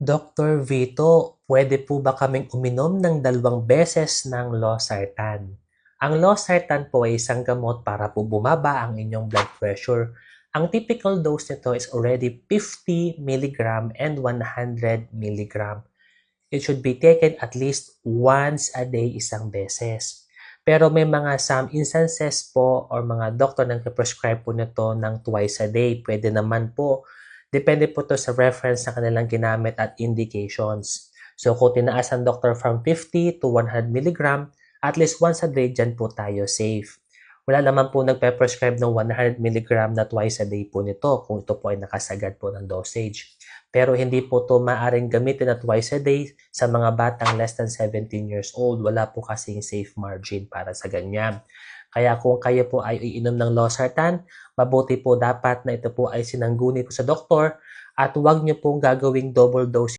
Dr. Vito, pwede po ba kaming uminom ng dalawang beses ng Losartan? Ang Losartan po ay isang gamot para po bumaba ang inyong blood pressure. Ang typical dose nito is already 50 mg and 100 mg. It should be taken at least once a day isang beses. Pero may mga some instances po or mga doctor nang prescribe po nito ng twice a day. Pwede naman po Depende po to sa reference na kanilang ginamit at indications. So kung tinaas ang doctor from 50 to 100 mg, at least once a day, dyan po tayo safe. Wala naman po nagpe-prescribe ng 100 mg na twice a day po nito kung ito po ay nakasagad po ng dosage. Pero hindi po to maaring gamitin na twice a day sa mga batang less than 17 years old. Wala po kasing safe margin para sa ganyan. Kaya kung kayo po ay iinom ng losartan, mabuti po dapat na ito po ay sinangguni po sa doktor at huwag niyo pong gagawing double dose